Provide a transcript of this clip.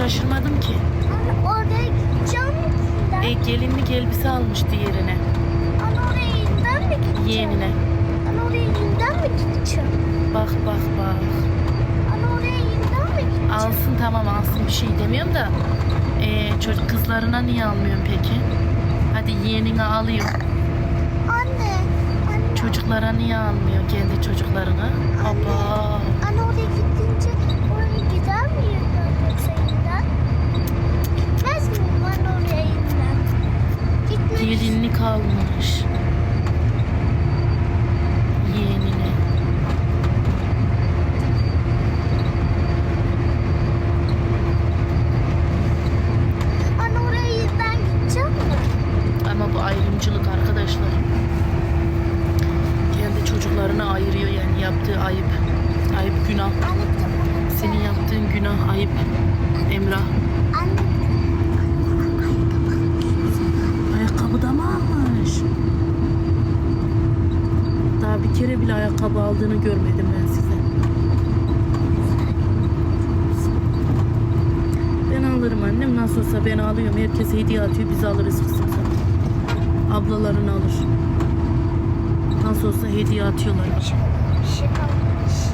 şaşırmadım ki. Anne oraya gideceğim. E, gelinlik elbise almış diğerine. Anne oraya yeniden mi gideceğim? Yeğenine. Anne oraya yeniden mi gideceğim? Bak bak bak. Anne oraya yeniden mi gideceğim? Alsın tamam alsın bir şey demiyorum da. E, çocuk kızlarına niye almıyorsun peki? Hadi yeğenini alıyor. Anne. Anne. Çocuklara niye almıyor kendi çocuklarına? Aba. Anne oraya gidince oraya gider miyim ben yoksa yeniden? Gitmez miyim anne oraya yeniden? Gitmek Almış. Yeğenine. Anne oraya yeniden gideceğim mi? Ama bu ayrımcılık arkadaşlar. Kendi çocuklarını ayırıyor yani yaptığı ayıp. Ayıp günah. Senin yaptığın günah ayıp. Emrah. Anne. Ayakkabı da mı almış? Daha bir kere bile ayakkabı aldığını görmedim ben size. Ben alırım annem. Nasıl olsa ben alıyorum. Herkes hediye atıyor. Biz alırız kızım sana. Ablaların alır. Nasıl olsa hediye atıyorlar. Şey kalmadı.